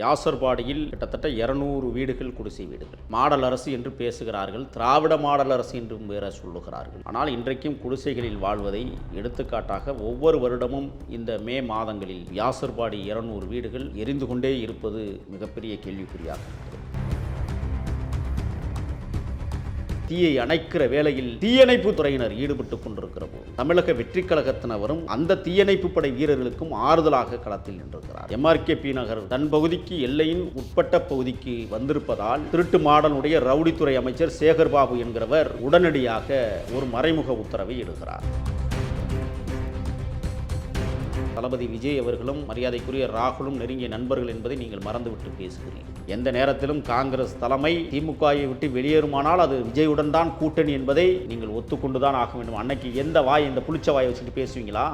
யாசர்பாடியில் கிட்டத்தட்ட இருநூறு வீடுகள் குடிசை வீடுகள். மாடல் அரசு என்று பேசுகிறார்கள். திராவிட மாடல் அரசு என்றும் வேற சொல்லுகிறார்கள். ஆனால் இன்றைக்கும் குடிசைகளில் வாழ்வதை எடுத்துக்காட்டாக ஒவ்வொரு வருடமும் இந்த மே மாதங்களில் யாசர்பாடி இருநூறு வீடுகள் எரிந்து கொண்டே இருப்பது மிகப்பெரிய கேள்விக்குறியாக இருக்கிறது. தீயை அணைக்கிற வேளையில் தீயணைப்பு துறையினர் ஈடுபட்டுக் கொண்டிருக்கிற போது தமிழக வெற்றி கழகத்தினரும் அந்த தீயணைப்பு படை வீரர்களுக்கும் ஆறுதலாக களத்தில் நின்றிருக்கிறார். எம்ஆர்கே பி நகர் தன் பகுதிக்கு எல்லையின் உட்பட்ட பகுதிக்கு வந்திருப்பதால் திருட்டு மாடனுடைய ரவுடித்துறை அமைச்சர் சேகர் பாபு என்கிறவர் உடனடியாக ஒரு மறைமுக உத்தரவை இடுகிறார். தளபதி விஜய் அவர்களும் மரியாதைக்குரிய ராகுலும் நெருங்கிய நண்பர்கள் என்பதை நீங்கள் மறந்துவிட்டு பேசுகிறீர்கள். எந்த நேரத்திலும் காங்கிரஸ் தலைமை திமுகவை விட்டு வெளியேறுமானால் அது விஜயுடன் தான் கூட்டணி என்பதை நீங்கள் ஒத்துக்கொண்டுதான் ஆக வேண்டும். அன்னைக்கு எந்த வாய் இந்த புளிச்ச வாயை வச்சுட்டு பேசுவீங்களா?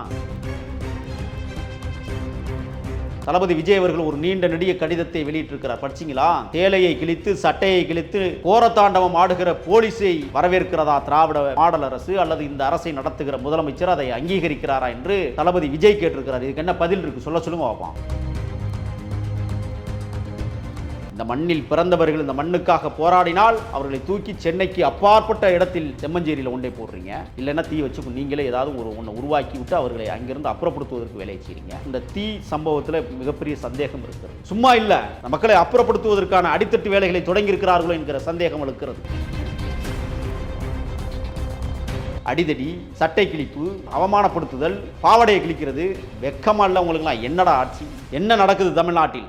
தளபதி விஜய் அவர்கள் ஒரு நீண்ட நெடிய கடிதத்தை வெளியிட்டிருக்கிறார். படிச்சீங்களா? சேலையை கிழித்து சட்டையை கிழித்து கோரத்தாண்டவம் ஆடுகிற போலீஸை வரவேற்கிறதா திராவிட மாடல் அரசு அல்லது இந்த அரசை நடத்துகிற முதலமைச்சர் அதை அங்கீகரிக்கிறாரா என்று தளபதி விஜய் கேட்டிருக்கிறார். இதுக்கு என்ன பதில் இருக்கு? சொல்ல சொல்லுங்க பார்ப்போம். இந்த மண்ணில் பிறந்தவர்கள் இந்த மண்ணுக்காக போராடினால் அவர்களை தூக்கி சென்னைக்கு அப்பாற்பட்ட இடத்தில் செம்மஞ்சேரியில் ஒன்றை போடுறீங்க. இல்லைன்னா தீ வச்சு நீங்களே ஏதாவது ஒரு ஒன்றை உருவாக்கி விட்டு அவர்களை அங்கிருந்து அப்புறப்படுத்துவதற்கு வேலையை செய்றீங்க. இந்த தீ சம்பவத்தில் மிகப்பெரிய சந்தேகம் இருக்கிறது. சும்மா இல்லை மக்களை அப்புறப்படுத்துவதற்கான அடித்தட்டு வேலைகளை தொடங்கியிருக்கிறார்களோ என்கிற சந்தேகம் இருக்கிறது அடிதடி சட்டை கிழிப்பு அவமானப்படுத்துதல் பாவடையை கிழிக்கிறது வெக்கமாக இல்லை உங்களுக்குலாம் என்னடா ஆட்சி? என்ன நடக்குது தமிழ்நாட்டில்?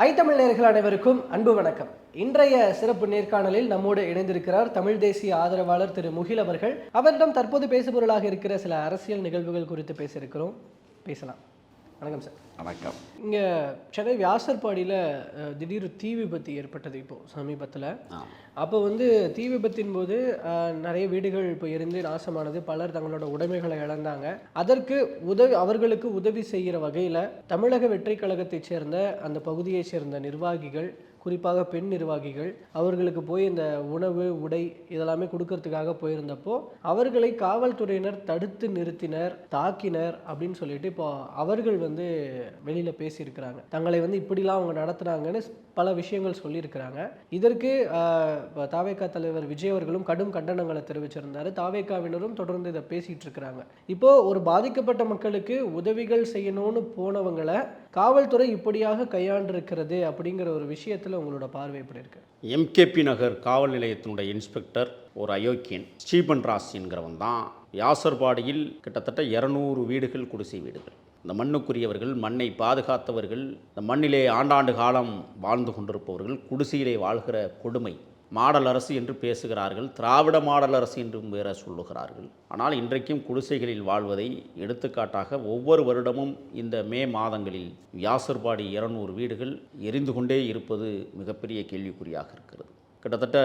ஐத்தமிழ் நேயர்கள் அனைவருக்கும் அன்பு வணக்கம். இன்றைய சிறப்பு நேர்காணலில் நம்மோடு இணைந்திருக்கிறார் தமிழ் தேசிய ஆதரவாளர் திரு முகில் அவர்கள். அவரிடம் தற்போது பேசுபொருளாக இருக்கிற சில அரசியல் நிகழ்வுகள் குறித்து பேசியிருக்கிறோம். பேசலாம். வணக்கம் சார். வணக்கம். இங்கே சென்னை வியாசர்பாடியில் திடீர் தீ விபத்து ஏற்பட்டது இப்போது சமீபத்தில். அப்போ வந்து தீ விபத்தின் போது நிறைய வீடுகள் இப்போ எரிந்து நாசமானது. பலர் தங்களோட உடைமைகளை இழந்தாங்க. அதற்கு உதவி அவர்களுக்கு உதவி செய்கிற வகையில் தமிழக வெற்றி கழகத்தைச் சேர்ந்த அந்த பகுதியைச் சேர்ந்த நிர்வாகிகள் குறிப்பாக பெண் நிர்வாகிகள் அவர்களுக்கு போய் இந்த உணவு உடை இதெல்லாமே கொடுக்கறதுக்காக போயிருந்தப்போ அவர்களை காவல்துறையினர் தடுத்து நிறுத்தினர் தாக்கினர் அப்படின்னு சொல்லிட்டு இப்போ அவர்கள் வந்து வெளியில் பேசியிருக்கிறாங்க. தங்களை வந்து இப்படிலாம் அவங்க நடத்துனாங்கன்னு பல விஷயங்கள் சொல்லியிருக்கிறாங்க. இதற்கு தாவேக்கா தாவேகா தலைவர் விஜய் அவர்களும் கடும் கண்டனங்களை தெரிவிச்சிருந்தாரு. தாவேக்காவினரும் தொடர்ந்து இதை பேசிட்டு இருக்கிறாங்க. இப்போ ஒரு பாதிக்கப்பட்ட மக்களுக்கு உதவிகள் செய்யணும்னு போனவங்களை காவல்துறை இப்படியாக கையாண்டிருக்கிறது அப்படிங்கிற ஒரு விஷயத்தில் உங்களோட பார்வை எப்படி இருக்கு? எம்கேபி நகர் காவல் நிலையத்தினுடைய இன்ஸ்பெக்டர் ஒரு அயோக்கியன். ஸ்டீபன் ராஸ் என்கிறவன் தான் யாசர்பாடியில் கிட்டத்தட்ட இரநூறு வீடுகள் குடிசை வீடுகள். இந்த மண்ணுக்குரியவர்கள் மண்ணை பாதுகாத்தவர்கள் இந்த மண்ணிலே ஆண்டாண்டு காலம் வாழ்ந்து கொண்டிருப்பவர்கள் குடிசையிலே வாழ்கிற கொடுமை. மாடல் அரசு என்று பேசுகிறார்கள் திராவிட மாடல் அரசு என்றும் வேற சொல்லுகிறார்கள். ஆனால் இன்றைக்கும் குடிசைகளில் வாழ்வதை எடுத்துக்காட்டாக ஒவ்வொரு வருடமும் இந்த மே மாதங்களில் வியாசர்பாடி இருநூறு வீடுகள் எரிந்து கொண்டே இருப்பது மிகப்பெரிய கேள்விக்குறியாக இருக்கிறது. கிட்டத்தட்ட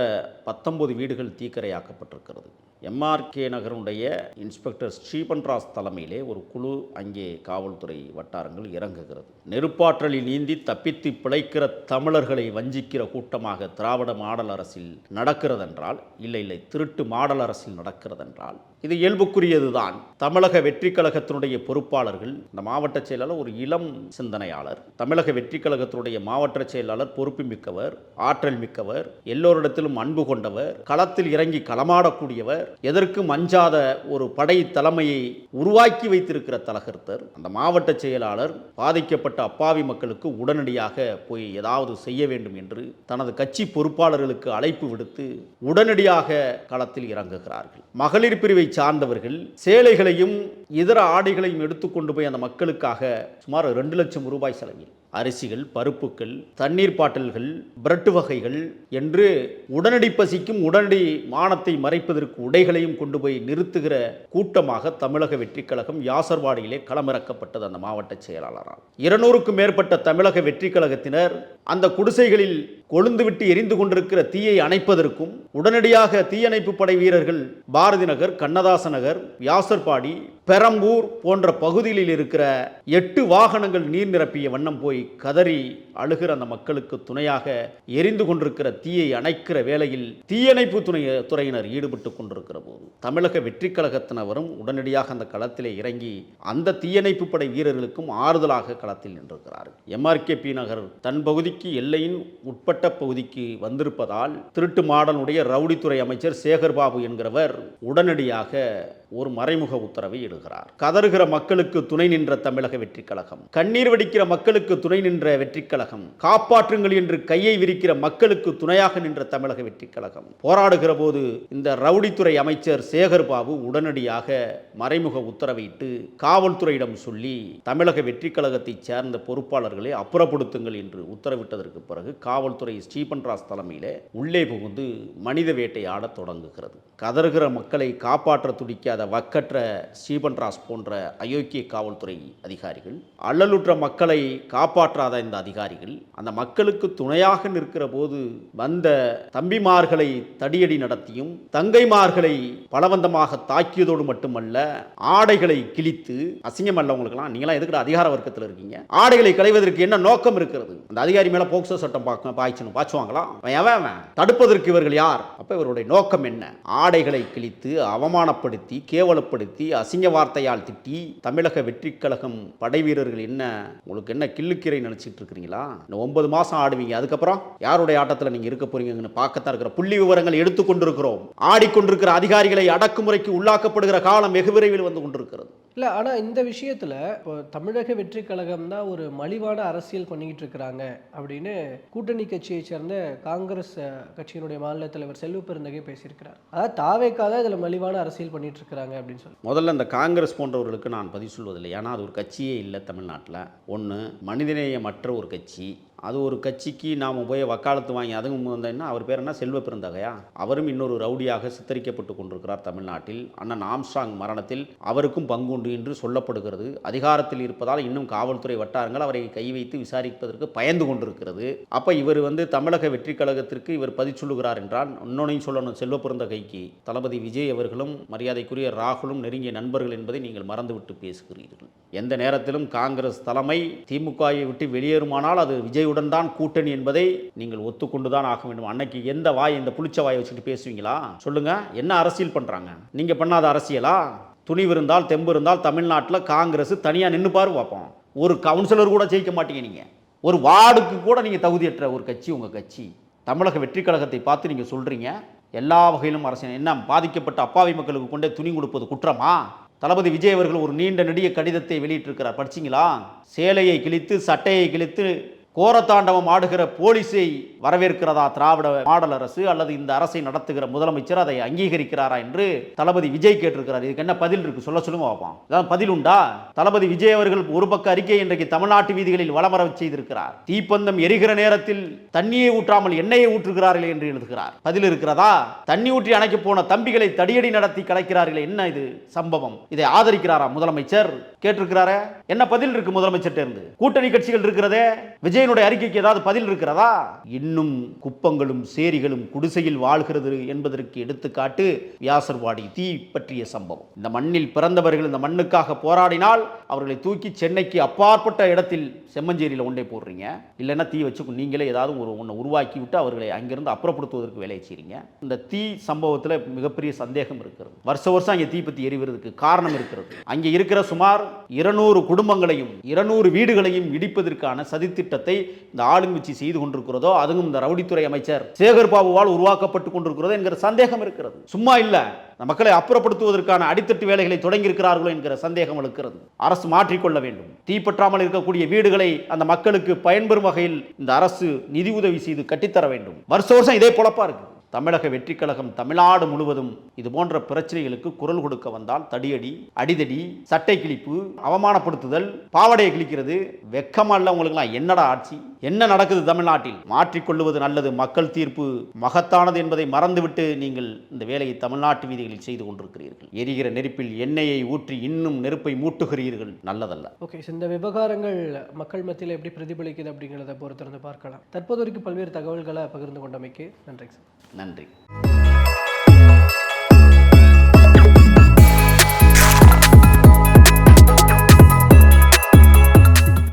பத்தொன்பது வீடுகள் தீக்கரையாக்கப்பட்டிருக்கிறது. எம்ஆர்கே நகருடைய இன்ஸ்பெக்டர் ஸ்ரீபன்ராஸ் தலைமையிலே ஒரு குழு அங்கே காவல்துறை வட்டாரங்கள் இறங்குகிறது. நெருப்பாற்றலில் நீந்தி தப்பித்து பிழைக்கிற தமிழர்களை வஞ்சிக்கிற கூட்டமாக திராவிட மாடல் அரசில் நடக்கிறதென்றால் இல்லை இல்லை திருட்டு மாடல் அரசில் நடக்கிறதென்றால் இது இயல்புக்குரியதுதான். தமிழக வெற்றி கழகத்தினுடைய பொறுப்பாளர்கள் இந்த மாவட்ட செயலாளர் ஒரு இளம் சிந்தனையாளர். தமிழக வெற்றி கழகத்தினுடைய மாவட்ட செயலாளர் பொறுப்பு மிக்கவர் ஆற்றல் மிக்கவர் எல்லோரிடத்திலும் அன்பு கொண்டவர் களத்தில் இறங்கி களமாடக்கூடியவர் எதற்கும் அஞ்சாத ஒரு படை தலைமையை உருவாக்கி வைத்திருக்கிற தலகர்த்தர். அந்த மாவட்ட செயலாளர் பாதிக்கப்பட்ட அப்பாவி மக்களுக்கு உடனடியாக போய் ஏதாவது செய்ய வேண்டும் என்று தனது கட்சி பொறுப்பாளர்களுக்கு அழைப்பு விடுத்து உடனடியாக களத்தில் இறங்குகிறார்கள். மகளிர் பிரிவை சார்ந்தவர்கள் சேலைகளையும் இதர ஆடைகளையும் எடுத்துக்கொண்டு போய் அந்த மக்களுக்காக சுமார் ரெண்டு லட்சம் ரூபாய் செலவில் அரிசிகள் பருப்புகள் தண்ணீர் பாட்டில்கள் பிரெட் வகைகள் என்று உடனடி பசிக்கும் உடனடி மானத்தை மறைப்பதற்கு உடைகளையும் கொண்டு போய் நிறுத்துகிற கூட்டமாக தமிழக வெற்றிக் கழகம் யாசர்வாடியிலே களமிறக்கப்பட்டது அந்த மாவட்ட செயலாளரால். இருநூறுக்கும் மேற்பட்ட தமிழக வெற்றிக் கழகத்தினர் அந்த குடிசைகளில் கொழுந்துவிட்டு எரிந்து கொண்டிருக்கிற தீயை அணைப்பதற்கும் உடனடியாக தீயணைப்பு படை வீரர்கள் பாரதி நகர் கண்ணதாச நகர் யாசர்பாடி பெரம்பூர் போன்ற பகுதிகளில் இருக்கிற எட்டு வாகனங்கள் நீர் நிரப்பிய வண்ணம் போய் கதறி அழுகிற அந்த மக்களுக்கு துணையாக எரிந்து கொண்டிருக்கிற தீயை அணைக்கிற வேளையில் தீயணைப்பு துணை துறையினர் ஈடுபட்டு கொண்டிருக்கிற போது தமிழக வெற்றி கழகத்தினரும் உடனடியாக அந்த களத்திலே இறங்கி அந்த தீயணைப்பு படை வீரர்களுக்கும் ஆறுதலாக களத்தில் நின்றிருக்கிறார்கள். எம்ஆர்கேபி நகர் தன் பகுதிக்கு எல்லையின் உட்பட்ட பகுதிக்கு வந்திருப்பதால் திருட்டு மாடனுடைய ரவுடித்துறை அமைச்சர் சேகர் பாபு என்கிறவர் உடனடியாக ஒரு மறைமுக உத்தரவை இடுகிறார் கதறுகிற மக்களுக்கு துணை நின்ற தமிழக வெற்றிக் கழகம் கண்ணீர் வடிக்கிற மக்களுக்கு துணை நின்ற வெற்றிக் கழகம் காப்பாற்றுங்கள் என்று கையை விரிக்கிற மக்களுக்கு துணையாக நின்ற தமிழக வெற்றிக் கழகம் போராடுகிற போது இந்த ரவுடித்துறை அமைச்சர் சேகர் பாபு உடனடியாக மறைமுக உத்தரவிட்டு காவல்துறையிடம் சொல்லி தமிழக வெற்றிக் கழகத்தைச் சேர்ந்த பொறுப்பாளர்களை அப்புறப்படுத்துங்கள் என்று உத்தரவிட்டதற்கு பிறகு காவல்துறை ஸ்டீபன் ராஸ் தலைமையில் உள்ளே புகுந்து மனித வேட்டையாடத் தொடங்குகிறது. கதறுகிற மக்களை காப்பாற்ற துடிக்காத வக்கற்ற ஸ்ரீபன்ராஸ் போன்ற அயோக்கிய காவல்துறை அதிகாரிகள் அல்லலுற்ற மக்களை காப்பாற்றாத இந்த அதிகாரிகள் அந்த மக்களுக்கு துணையாக நிற்கிற போது வந்த தம்பிமார்களை தடியடி நடத்தியும் தங்கைமார்களை பலவந்தமாக தாக்கியதோடு மட்டுமல்ல ஆடைகளை கிழித்து அசிங்கம் அல்ல உங்களுக்குலாம் நீங்களாம் எதுக்குற அதிகார வர்க்கத்தில் இருக்கீங்க? ஆடைகளை களைவதற்கு என்ன நோக்கம் இருக்கிறது? அந்த அதிகாரி மேல போக்சோ சட்டம் பார்க்க பாய்ச்சணும் பாய்ச்சுவாங்களா? அவன். தடுப்பதற்கு இவர்கள் யார்? அப்ப இவருடைய நோக்கம் என்ன? ஆடைகளை கிழித்து அவமானப்படுத்தி கேவலப்படுத்தி அசிங்க வார்த்தையால் திட்டி தமிழக வெற்றிக் கழகம் படை வீரர்கள் என்ன உங்களுக்கு என்ன கிள்ளுக்கீரை நினைச்சிட்டு இருக்கிறீங்களா? இன்னும் ஒன்பது மாசம் ஆடுவீங்க. அதுக்கப்புறம் யாருடைய ஆட்டத்தில் நீங்க இருக்க போறீங்கன்னு பார்க்கத்தான் இருக்கிற புள்ளி விவரங்கள் எடுத்துக்கொண்டிருக்கிறோம் ஆடிக்கொண்டிருக்கிற அதிகாரிகளை அடக்குமுறைக்கு உள்ளாக்கப்படுகிற காலம் வெகு விரைவில் வந்து கொண்டிருக்கிறது. இல்லை ஆனால் இந்த விஷயத்தில் இப்போ தமிழக வெற்றி கழகம் தான் ஒரு மலிவான அரசியல் பண்ணிக்கிட்டு இருக்கிறாங்க அப்படின்னு கூட்டணி கட்சியை சேர்ந்த காங்கிரஸ் கட்சியினுடைய மாநில தலைவர் செல்வ பெருந்தகை பேசியிருக்கிறார். அதாவது தாவேக்கா தான் இதில் மலிவான அரசியல் பண்ணிட்டு இருக்கிறாங்க அப்படின்னு சொல்லி. முதல்ல இந்த காங்கிரஸ் போன்றவர்களுக்கு நான் பதில் சொல்வதில்லை. ஏன்னா அது ஒரு கட்சியே இல்லை தமிழ்நாட்டில். ஒன்று மனிதநேயமற்ற ஒரு கட்சி. அது ஒரு கட்சிக்கு நாம் போய் வக்காலத்து வாங்கி அதுவும் வந்தேன்னா அவர் பேர் என்ன? செல்வ பிறந்தகையா அவரும் இன்னொரு ரவுடியாக சித்தரிக்கப்பட்டு கொண்டிருக்கிறார் தமிழ்நாட்டில். அண்ணன் ஆம்ஸ்டாங் மரணத்தில் அவருக்கும் பங்குண்டு என்று சொல்லப்படுகிறது. அதிகாரத்தில் இருப்பதால் இன்னும் காவல்துறை வட்டாரங்கள் அவரை கை வைத்து விசாரிப்பதற்கு பயந்து கொண்டிருக்கிறது. அப்போ இவர் வந்து தமிழக வெற்றி கழகத்திற்கு இவர் பதிச்சொல்லுகிறார் என்றால் இன்னொன்னையும் சொல்லணும். செல்வ பிறந்தகைக்கு தளபதி விஜய் அவர்களும் மரியாதைக்குரிய ராகுலும் நெருங்கிய நண்பர்கள் என்பதை நீங்கள் மறந்துவிட்டு பேசுகிறீர்கள். எந்த நேரத்திலும் காங்கிரஸ் தலைமை திமுகவை விட்டு வெளியேறுமானால் அது விஜயுடன் தான் கூட்டணி என்பதை நீங்கள் ஒத்துக்கொண்டு தான் ஆக வேண்டும். அன்னைக்கு எந்த வாய் இந்த புளிச்ச வாயை வச்சுட்டு பேசுவீங்களா? சொல்லுங்க என்ன அரசியல் பண்றாங்க? நீங்க பண்ணாத அரசியலா? துணிவு இருந்தால் தெம்பு இருந்தால் தமிழ்நாட்டில் காங்கிரஸ் தனியாக நின்று பாரு பார்ப்போம் ஒரு கவுன்சிலர் கூட ஜெயிக்க மாட்டீங்க நீங்கள் ஒரு வார்டுக்கு கூட நீங்கள் தகுதியற்ற ஒரு கட்சி உங்கள் கட்சி. தமிழக வெற்றி கழகத்தை பார்த்து நீங்கள் சொல்கிறீங்க எல்லா வகையிலும் அரசியல். என்ன பாதிக்கப்பட்ட அப்பாவி மக்களுக்கு கொண்டே துணி கொடுப்பது குற்றமா? தளபதி விஜய் அவர்கள் ஒரு நீண்ட நெடிய கடிதத்தை வெளியிட்டிருக்கிறார். படிச்சிங்களா? சேலையை கிழித்து சட்டையை கிழித்து கோரத்தாண்டவம் ஆடுகிற போலீஸை வரவேற்கிறதா திராவிட மாடல் அரசு அல்லது இந்த அரசை நடத்துகிற முதலமைச்சர் அதை அங்கீகரிக்கிறாரா என்று தளபதி விஜய் கேட்டிருக்கிறார். இதுக்கு என்ன பதில் இருக்கு? சொல்ல சொல்லுங்க பார்ப்போம் இதான் பதில் உண்டா? தளபதி விஜய் அவர்கள் ஒரு பக்க அறிக்கை இன்றைக்கு தமிழ்நாட்டு வீதிகளில் வலம் வரச் செய்திருக்கிறார். தீப்பந்தம் எரிகிற நேரத்தில் தண்ணியை ஊற்றாமல் எண்ணெயை ஊற்றுகிறார்கள் என்று எழுதுகிறார். பதில் இருக்கிறதா? தண்ணி ஊற்றி அணைக்க போன தம்பிகளை தடியடி நடத்தி கலைக்கிறார்கள். என்ன இது சம்பவம்? இதை ஆதரிக்கிறாரா முதலமைச்சர்? கேட்டிருக்கிறாரே? என்ன பதில் இருக்கு முதலமைச்சர் இருந்து? கூட்டணி கட்சிகள் இருக்கிறதே? விஜய் விஜயனுடைய அறிக்கைக்கு ஏதாவது பதில் இருக்கிறதா? இன்னும் குப்பங்களும் சேரிகளும் குடிசையில் வாழ்கிறது என்பதற்கு எடுத்துக்காட்டு வியாசர்வாடி தீ பற்றிய சம்பவம். இந்த மண்ணில் பிறந்தவர்கள் இந்த மண்ணுக்காக போராடினால் அவர்களை தூக்கி சென்னைக்கு அப்பாற்பட்ட இடத்தில் செம்மஞ்சேரியில் ஒன்றே போடுறீங்க. இல்லைன்னா தீ வச்சு நீங்களே ஏதாவது ஒரு ஒன்று உருவாக்கி விட்டு அவர்களை அங்கிருந்து அப்புறப்படுத்துவதற்கு வேலையை செய்றீங்க. இந்த தீ சம்பவத்தில் மிகப்பெரிய சந்தேகம் இருக்கிறது. வருஷ வருஷம் அங்கே தீப்பத்தி எரிவதற்கு காரணம் இருக்கிறது. அங்கே இருக்கிற சுமார் இருநூறு குடும்பங்களையும் இருநூறு வீடுகளையும் இடிப்பதற்கான சதித்திட்டத்தை இந்த ஆளுங்கட்சி செய்து கொண்டிருக்கிறதோ அதுவும் இந்த ரவுடித்துறை அமைச்சர் சேகர் பாபுவால் உருவாக்கப்பட்டு கொண்டிருக்கிறதோ என்கிற சந்தேகம் இருக்கிறது. சும்மா இல்லை. மக்களை அப்புறப்படுத்துவதற்கான அடித்தட்டு வேலைகளை தொடங்கி இருக்கிறார்களோ என்கிற சந்தேகம் இருக்கிறது அரசு மாற்றிக்கொள்ள வேண்டும். தீப்பற்றாமல் இருக்கக்கூடிய வீடுகளை அந்த மக்களுக்கு பயன்பெறும் வகையில் இந்த அரசு நிதி உதவி செய்து கட்டித்தர வேண்டும். வருஷ வருஷம் இதே பொழப்பா இருக்கு. தமிழக வெற்றிக் கழகம் தமிழ்நாடு முழுவதும் இது போன்ற பிரச்சனைகளுக்கு குரல் கொடுக்க வந்தால் தடியடி அடிதடி சட்டை கிழிப்பு அவமானப்படுத்துதல் பாவடையை கிழிக்கிறது வெக்கமல்ல உங்களுக்குலாம் என்னடா ஆட்சி? என்ன நடக்குது தமிழ்நாட்டில்? மாற்றிக்கொள்வது நல்லது மக்கள் தீர்ப்பு மகத்தானது என்பதை மறந்துவிட்டு நீங்கள் இந்த வேலையை தமிழ்நாட்டு வீதிகளில் செய்து கொண்டிருக்கிறீர்கள். எரிகிற நெருப்பில் எண்ணெயை ஊற்றி இன்னும் நெருப்பை மூட்டுகிறீர்கள். நல்லதல்ல. ஓகே இந்த விவகாரங்கள் மக்கள் மத்தியில் எப்படி பிரதிபலிக்குது அப்படிங்கிறத பொறுத்திருந்து பார்க்கலாம். தற்போது வரைக்கும் பல்வேறு தகவல்களை பகிர்ந்து கொண்டமைக்கு நன்றி சார். நன்றி.